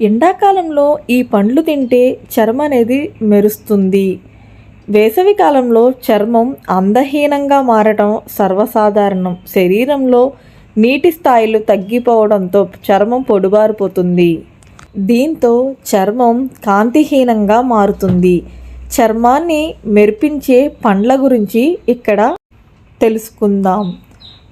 ఎండాకాలంలో ఈ పండ్లు తింటే చర్మం అనేది మెరుస్తుంది. వేసవి కాలంలో చర్మం అందహీనంగా మారటం సర్వసాధారణం. శరీరంలో నీటి స్థాయిలు తగ్గిపోవడంతో చర్మం పొడిబారిపోతుంది. దీంతో చర్మం కాంతిహీనంగా మారుతుంది. చర్మాన్ని మెరిపించే పండ్ల గురించి ఇక్కడ తెలుసుకుందాం.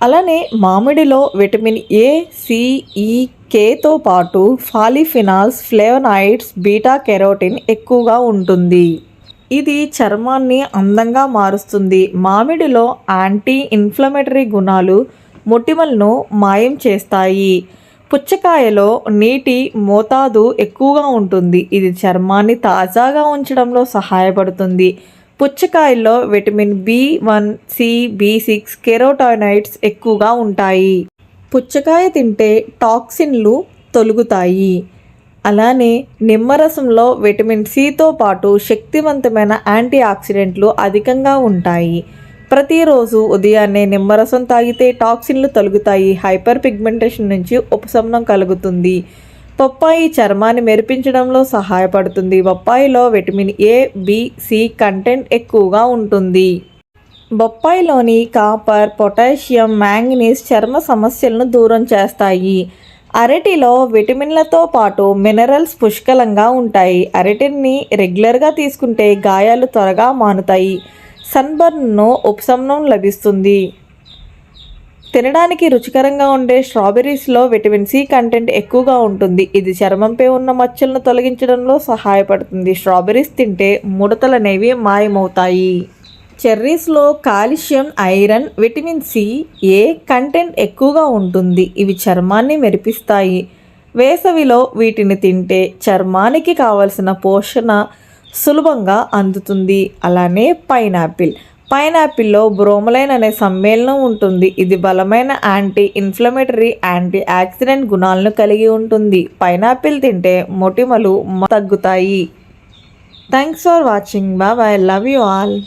అలానే మామిడిలో విటమిన్ ఏ సిఈ కేతో పాటు ఫాలిఫినాల్స్ ఫ్లేవనాయిడ్స్ బీటా కెరోటిన్ ఎక్కువగా ఉంటుంది. ఇది చర్మాన్ని అందంగా మారుస్తుంది. మామిడిలో యాంటీ ఇన్ఫ్లమేటరీ గుణాలు మొటిమలను మాయం చేస్తాయి. పుచ్చకాయలో నీటి మోతాదు ఎక్కువగా ఉంటుంది. ఇది చర్మాన్ని తాజాగా ఉంచడంలో సహాయపడుతుంది. పుచ్చకాయల్లో vitamin B one C B six carotenoids ఎక్కువగా ఉంటాయి. పుచ్చకాయ తింటే టాక్సిన్లు తొలుగుతాయి. అలానే నిమ్మరసంలో విటమిన్ సితో పాటు శక్తివంతమైన యాంటీ ఆక్సిడెంట్లు అధికంగా ఉంటాయి. ప్రతిరోజు ఉదయాన్నే నిమ్మరసం తాగితే టాక్సిన్లు తొలుగుతాయి. హైపర్ పిగ్మెంటేషన్ నుంచి ఉపశమనం కలుగుతుంది. బొప్పాయి చర్మాన్ని మెరిపించడంలో సహాయపడుతుంది. బొప్పాయిలో vitamin A B C content ఎక్కువగా ఉంటుంది. బొప్పాయిలోని కాపర్ పొటాషియం మ్యాంగనీస్ చర్మ సమస్యలను దూరం చేస్తాయి. అరటిలో విటమిన్లతో పాటు మినరల్స్ పుష్కలంగా ఉంటాయి. అరటిని రెగ్యులర్గా తీసుకుంటే గాయాలు త్వరగా మానుతాయి. సన్బర్న్ను ఉపశమనం లభిస్తుంది. తినడానికి రుచికరంగా ఉండే స్ట్రాబెర్రీస్లో విటమిన్ సి కంటెంట్ ఎక్కువగా ఉంటుంది. ఇది చర్మంపై ఉన్న మచ్చలను తొలగించడంలో సహాయపడుతుంది. స్ట్రాబెర్రీస్ తింటే ముడతలు అనేవి మాయమవుతాయి. చెర్రీస్లో calcium iron vitamin C A content ఎక్కువగా ఉంటుంది. ఇవి చర్మాన్ని మెరిపిస్తాయి. వేసవిలో వీటిని తింటే చర్మానికి కావలసిన పోషణ సులభంగా అందుతుంది. అలానే పైనాపిల్. పైనాపిల్లో బ్రోమలైన్ అనే సమ్మేళనం ఉంటుంది. ఇది బలమైన యాంటీ ఇన్ఫ్లమేటరీ యాంటీ ఆక్సిడెంట్ గుణాలను కలిగి ఉంటుంది. పైనాపిల్ తింటే మొటిమలు తగ్గుతాయి. Thanks for watching. Bye. Love you all.